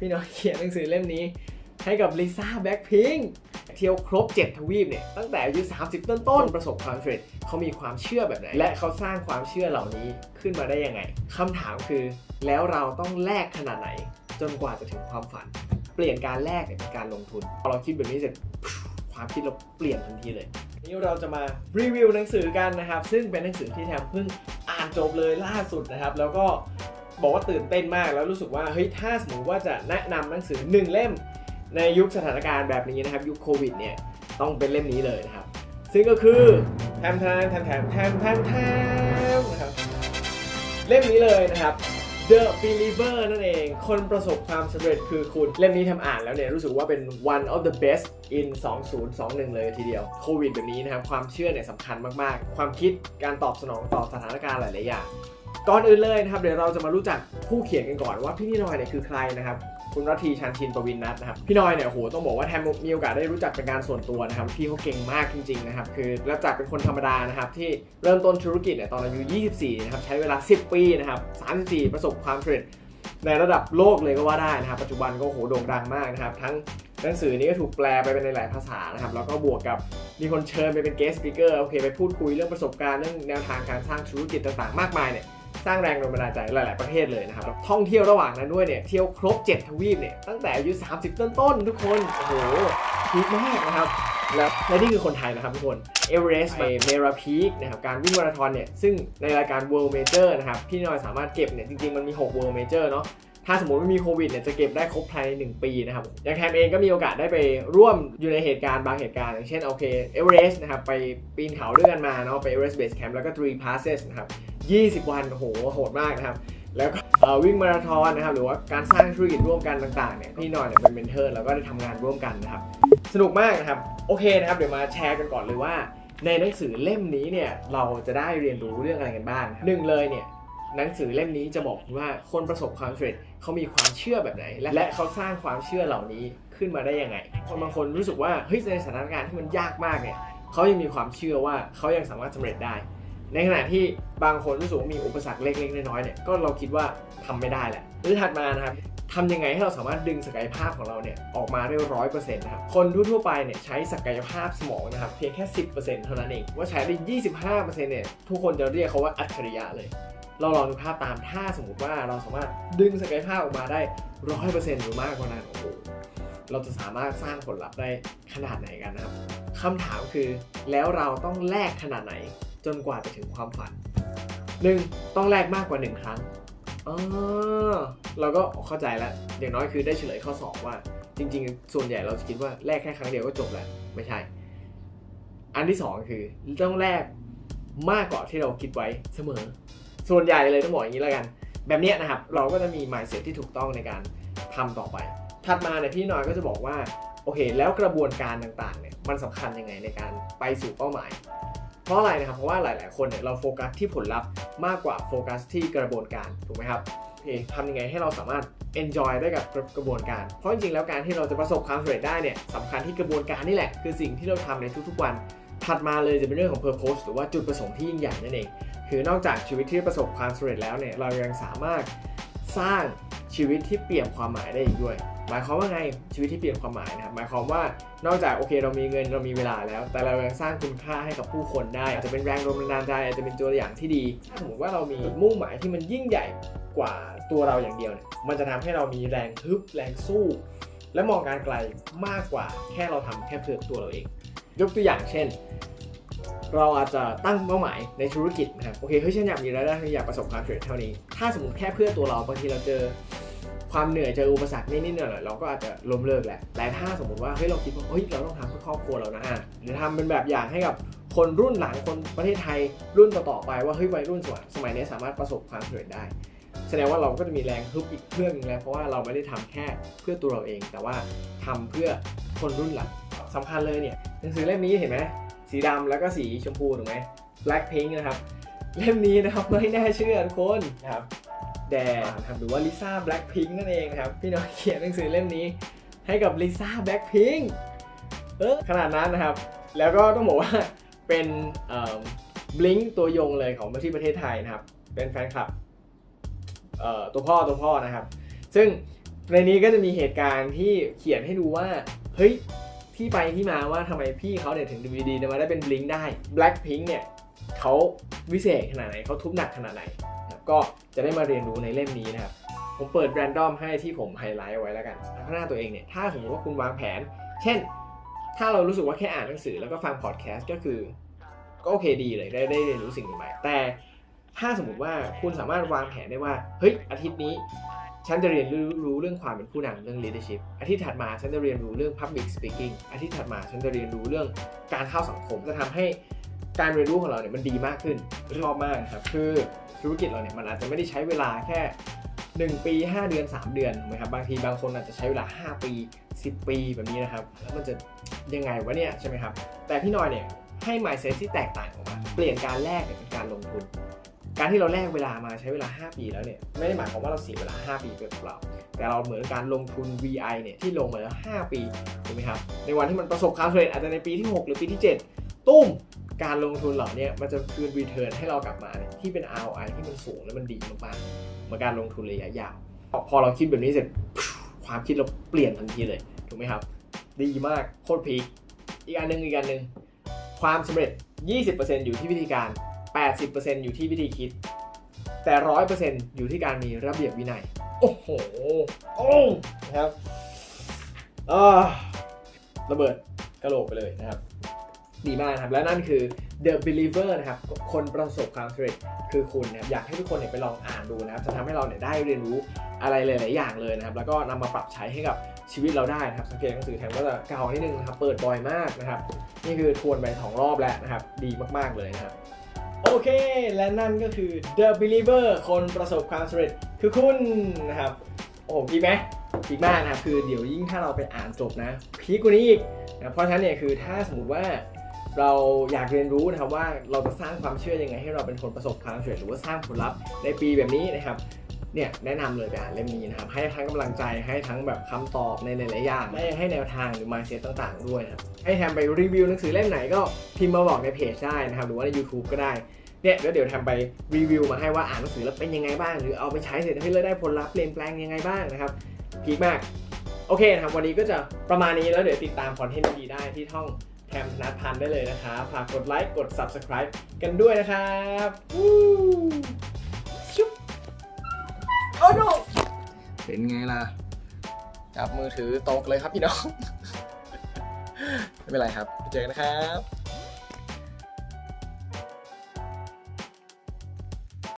พี่น้อยเขียนหนังสือเล่มนี้ ให้กับลิซ่าแบ็คพิงเที่ยวครบ 7 ทวีปเนี่ย ตั้งแต่อายุ 30 ต้นต้นๆประสบความสำเร็จเขามีความเชื่อแบบไหน และเขาสร้างความเชื่อเหล่านี้ขึ้นมาได้ยังไงคำถามคือ แล้วเราต้องแลกขนาดไหน จนกว่าจะถึงความฝัน เปลี่ยนการแลกเนี่ยเป็นการลงทุนพอเราคิดแบบนี้เสร็จความคิดเราเปลี่ยนทันทีเลยวันนี้เราจะมารีวิวหนังสือกันนะครับ ซึ่งเป็นหนังสือที่แทมเพิ่งอ่านจบเลยล่าสุดนะครับ แล้วก็ บอกว่าตื่นเต้นมากแล้วรู้สึกว่าเฮ้ยถ้าสมมติว่าจะแนะนำหนังสือหนึ่งเล่ม ในยุคสถานการณ์แบบนี้นะครับ ยุคโควิดเนี่ยต้องเป็นเล่มนี้เลยนะครับ ซึ่งก็คือแทมแทมแทมแทมแทมแทมแทมนะครับเล่มนี้เลยนะครับ The Believer นั่นเอง คนประสบความสำเร็จคือคุณ เล่มนี้ทำอ่านแล้วเนี่ยรู้สึกว่าเป็น one of the best in 2021 เลยทีเดียว โควิดแบบนี้นะครับ ความเชื่อเนี่ยสำคัญมาก ๆ ความคิดการตอบสนองต่อสถานการณ์หลาย ๆ อย่าง ก่อนอื่นเลยนะครับเดี๋ยวเราจะมารู้จักผู้เขียนกันก่อนว่าพี่นินอยเนี่ยคือใครนะครับคุณรัตีชันชินปวินนัทนะครับพี่นอยเนี่ยโหต้องบอกว่าแทมมีโอกาสได้รู้จักเป็นการส่วนตัวนะครับพี่เขาเก่งมากจริงๆนะครับคือแล้วจากเป็นคนธรรมดานะครับที่เริ่มต้นธุรกิจเนี่ยตอนอายุ 24 นะครับใช้เวลา 10 ปีนะครับ 34 ประสบความสำเร็จในระดับโลกเลยก็ว่าได้นะครับปัจจุบันก็โหโด่งดังมากนะครับทั้งหนังสือนี้ก็ถูกแปลไปเป็นในหลายภาษานะครับแล้วก็บวกกับมีคนเชิญไปเป็น guest speaker โอเคไปพูดคุยเรื่องประสบการณ์เรื่องแนวทางการสร้างธุรกิจต่างๆ มากมายเนี่ย สร้างแรงโดนบันดาลใจหลาย ๆ ประเทศเลยนะครับแล้วท่องเที่ยวระหว่างนั้นด้วยเนี่ย เที่ยวครบ 7 ทวีปเนี่ย ตั้งแต่อายุ 30 ต้น ๆ ทุกคน โอ้โหพีคมากนะครับแล้วและนี่คือคนไทยนะครับทุกคนเอเวอเรสต์ไปเมราพีคนะครับการวิ่งมาราธอนเนี่ยซึ่งในรายการ World Major นะครับพี่น้อยสามารถเก็บเนี่ยจริง ๆ มันมี 6 World Major เนาะถ้าสมมติไม่มีโควิดเนี่ยจะเก็บได้ครบภายใน 1 ปีนะครับอย่างแทมเองก็มีโอกาสได้ไปร่วมอยู่ในเหตุการณ์บางเหตุการณ์ อย่างเช่นโอเคเอเวอเรสต์นะครับไปปีนเขาด้วยกันมาเนาะไปเอเวอเรสต์เบสแคมป์แล้วก็ three passes นะครับ 20 วันโหโหดมากนะครับ แล้วก็วิ่งมาราธอนนะครับ หรือว่าการสร้างธุรกิจร่วมกันต่างๆเนี่ยพี่หน่อยเนี่ยเป็นเมนเทอร์แล้วก็ได้ทำงานร่วมกันนะครับ สนุกมากนะครับ โอเคนะครับ เดี๋ยวมาแชร์กันก่อนเลยว่า ในหนังสือเล่มนี้เนี่ยเราจะได้เรียนรู้เรื่องอะไรกันบ้างหนึ่งเลยเนี่ยหนังสือเล่มนี้จะบอกว่าคนประสบความสำเร็จเขามีความเชื่อแบบไหน และเขาสร้างความเชื่อเหล่านี้ขึ้นมาได้ยังไง คนบางคนรู้สึกว่าเฮ้ยในสถานการณ์ที่มันยากมากเนี่ยเขายังมีความเชื่อว่าเขายังสามารถสำเร็จได้ ในขณะที่บางคนรู้สึกว่ามีอุปสรรคเล็กๆน้อยๆเนี่ยก็เราคิดว่าทำไม่ได้แหละหรือถัดมานะครับทำยังไงให้เราสามารถดึงศักยภาพของเราเนี่ยออกมาได้ร้อยเปอร์เซ็นต์นะครับ คนทั่วๆไปเนี่ยใช้ศักยภาพสมองนะครับเพียงแค่10%เปอร์เซ็นต์เท่านั้นเอง ว่าใช้ได้25%เนี่ยทุกคนจะเรียกเขาว่าอัจฉริยะเลย เราลองดูภาพตามถ้าสมมติว่าเราสามารถดึงศักยภาพออกมาได้ร้อยเปอร์เซ็นต์หรือมากกว่านั้นโอ้โหเราจะสามารถสร้างผลลัพธ์ได้ขนาดไหนกันนะครับคำถามคือแล้วเราต้องแลกขนาดไหน จนกว่าจะถึงความฝันหนึ่งต้องแลกมากกว่าหนึ่งครั้งอ๋อเราก็เข้าใจแล้วอย่างน้อยคือได้เฉลยข้อสอบว่า จริง ๆ ส่วนใหญ่เราจะคิดว่าแลกแค่ครั้งเดียวก็จบแล้วไม่ใช่ อันที่สองคือต้องแลกมากกว่าที่เราคิดไว้เสมอ ส่วนใหญ่เลยต้องบอกอย่างนี้แล้วกัน แบบนี้นะครับเราก็จะมี mindset ที่ถูกต้องในการทำต่อไปถัดมาเนี่ยพี่น้อยก็จะบอกว่าโอเค แล้วกระบวนการต่างๆเนี่ยมันสำคัญยังไงในการไปสู่เป้าหมาย เพราะอะไรนะครับเพราะว่าหลาย ๆ คนเนี่ยเราโฟกัสที่ผลลัพธ์มากกว่าโฟกัสที่กระบวนการถูกไหมครับโอทำยังไงให้เราสามารถ enjoy ได้กับกระบวนการ เพราะจริงๆ แล้วการที่เราจะประสบความสำเร็จได้เนี่ยสำคัญที่กระบวนการนี่แหละ คือสิ่งที่เราทำในทุกๆวัน ถัดมาเลยจะเป็นเรื่องของ purpose หรือว่าจุดประสงค์ที่ยิ่งใหญ่นั่นเอง คือนอกจากชีวิตที่ประสบความสำเร็จแล้วเนี่ย เรายังสามารถสร้างชีวิตที่เปลี่ยนความหมายได้อีกด้วย หมายความว่าไงชีวิตที่เปลี่ยนความหมายนะครับหมายความว่านอกจากโอเคเรามีเงินเรามีเวลาแล้ว แต่เรายังสร้างคุณค่าให้กับผู้คนได้ อาจจะเป็นแรงโดนบันดาลใจอาจจะเป็นตัวอย่างที่ดีถ้าสมมติว่าเรามีมุ่งหมายที่มันยิ่งใหญ่กว่าตัวเราอย่างเดียวเนี่ยมันจะทำให้เรามีแรงฮึบแรงสู้ และมองการไกลมากกว่าแค่เราทำแค่เพื่อตัวเราเอง ยกตัวอย่างเช่น เราอาจจะตั้งเป้าหมายในธุรกิจนะครับโอเคเฮ้ยฉันอยากมีรายได้อยากประสบความสำเร็จเท่านี้ ถ้าสมมติแค่เพื่อตัวเราบางทีเราเจอ ความเหนื่อยเจออุปสรรคนิดๆหน่อยๆเราก็อาจจะล้มเลิกแหละ แต่ถ้าสมมติว่าเฮ้ยเราคิดว่าเฮ้ยเราต้องทำเพื่อครอบครัวเรานะอะหรือทำเป็นแบบอย่างให้กับคนรุ่นหลังคนประเทศไทยรุ่นต่อๆไปว่าเฮ้ยวัยรุ่นสมัยสมัยนี้สามารถประสบความสำเร็จได้ แสดงว่าเราก็จะมีแรงฮึบอีกเพื่อนึงแล้วเพราะว่าเราไม่ได้ทำแค่เพื่อตัวเราเอง แต่ว่าทำเพื่อคนรุ่นหลังสำคัญเลยเนี่ยหนังสือเล่มนี้เห็นไหมสีดำแล้วก็สีชมพูถูกไหม Blackpink นะครับเล่มนี้นะครับไม่น่าเชื่อทุกคนนะครับ แดนครับหรือว่าลิซ่า Blackpink นั่นเองนะครับ พี่น้อยเขียนหนังสือเล่มนี้ ให้กับลิซ่า Blackpink เออขนาดนั้นนะครับ แล้วก็ต้องบอกว่าเป็นบลิงตัวยงเลยของที่ประเทศไทยนะครับ เป็นแฟนคลับตัวพ่อตัวพ่อนะครับ ซึ่งในนี้ก็จะมีเหตุการณ์ที่เขียนให้ดูว่าเฮ้ยที่ไปที่มาว่าทำไมพี่เขาเนี่ยถึง DVD เนี่ยมาได้เป็นบลิงได้ Blackpink เนี่ยเขาวิเศษขนาดไหนเขาทุบหนักขนาดไหน ก็จะได้มาเรียนรู้ในเล่มนี้นะครับ ผมเปิดแรนดอมให้ที่ผมไฮไลท์เอาไว้แล้วกันพัฒนาตัวเองเนี่ย ถ้าสมมติว่าคุณวางแผน เช่น ถ้าเรารู้สึกว่าแค่อ่านหนังสือแล้วก็ฟังพอดแคสต์ก็คือ ก็โอเคดีเลยได้ได้เรียนรู้สิ่งใหม่ แต่ถ้าสมมติว่าคุณสามารถวางแผนได้ว่า เฮ้ย อาทิตย์นี้ ฉันจะเรียนรู้รู้เรื่องความเป็นผู้นำเรื่อง leadership อาทิตย์ถัดมาฉันจะเรียนรู้เรื่อง public speaking อาทิตย์ถัดมาฉันจะเรียนรู้เรื่องการเข้าสังคม จะทำให้ การเรียนรู้ของเราเนี่ยมันดีมากขึ้นชอบมากนะครับคือธุรกิจเราเนี่ยมันอาจจะไม่ได้ใช้เวลาแค่ 1 ปี 5 เดือน 3 เดือนถูกไหมครับบางทีบางคนอาจจะใช้เวลา 5 ปี 10 ปีแบบนี้นะครับแล้วมันจะยังไงวะเนี่ยใช่ไหมครับแต่พี่น้อยเนี่ยให้ mindset ที่แตกต่างออกมาเปลี่ยนการแลกเนี่ยเป็นการลงทุน การที่เราแลกเวลามาใช้เวลา 5 ปีแล้วเนี่ยไม่ได้หมายความว่าเราเสียเวลา 5 ปีไปกับเราแต่เราเหมือนการลงทุน VI เนี่ยที่ลงมาแล้ว 5 ปีถูกไหมครับในวันที่มันประสบความสำเร็จอาจจะในปีที่ 6 หรือปีที่ 7 ตุ้ม การลงทุนเหล่านี้มันจะคืน return ให้เรากลับมาที่เป็น ROI ที่มันสูงและมันดีมากๆเหมือนการลงทุนระยะยาวพอเราคิดแบบนี้เสร็จความคิดเราเปลี่ยนทันทีเลยถูกไหมครับ ดีมากโคตรพีคอีกอันหนึ่งอีกอันหนึ่งความสำเร็จ 20%อยู่ที่วิธีการ 80%อยู่ที่วิธีคิด แต่ 100%อยู่ที่การมีระเบียบวินัย โอ้โหโอ้นะครับระเบิดกระโหลกไปเลยนะครับ ดีมากนะครับ และนั่นคือ The Believer นะครับ คนประสบความสำเร็จคือคุณนะครับ อยากให้ทุกคนเนี่ยไปลองอ่านดูนะครับ จะทำให้เราเนี่ยได้เรียนรู้อะไรหลาย ๆ อย่างเลยนะครับ แล้วก็นำมาปรับใช้ให้กับชีวิตเราได้นะครับ สังเกตหนังสือแทนก็จะเก่านิดนึงนะครับ เปิดบ่อยมากนะครับ นี่คือทวนไปสองรอบแล้วนะครับ ดีมาก ๆ เลยนะครับ โอเค และนั่นก็คือ The Believer คนประสบความสำเร็จคือคุณนะครับ โอ้โหพีคไหมพีคมากนะครับคือเดี๋ยวยิ่งถ้าเราไปอ่านจบนะพีคกว่านี้อีกนะเพราะฉะนั้นเนี่ยคือถ้าสมมติว่า เราอยากเรียนรู้นะครับว่าเราจะสร้างความเชื่อยังไง ให้เราเป็นคนประสบความสำเร็จหรือว่าสร้างผลลัพธ์ในปีแบบนี้นะครับเนี่ยแนะนำเลยไปอ่านเล่มนี้นะครับให้ทั้งกำลังใจให้ทั้งแบบคำตอบในหลายๆอย่างและยังให้แนวทางหรือ mindset ต่างๆ ด้วยนะครับให้แทมไปรีวิวหนังสือเล่มไหนก็พิมพ์มาบอกในเพจได้นะครับหรือว่าใน YouTube ก็ได้เนี่ยแล้วเดี๋ยวแทำไปรีวิวมาให้ว่าอ่านหนังสือแล้วเป็นยังไงบ้าง หรือเอาไปใช้เสร็จให้เราได้ผลลัพธ์เปลี่ยนแปลงยังไงบ้างนะครับพีคมากโอเคนะครับวันนี้ก็จะประมาณนี้แล้วเดี๋ยวติดตามคอนเทนต์ดีๆได้ที่ท่อง แทมธนัทพันธ์ได้เลยนะครับฝากกดไลค์ กด subscribe กันด้วยนะครับวู้ชุบโอ้โนเป็นไงล่ะ จับมือถือตกเลยครับพี่น้อง ไม่เป็นไรครับ เจอกันนะครับ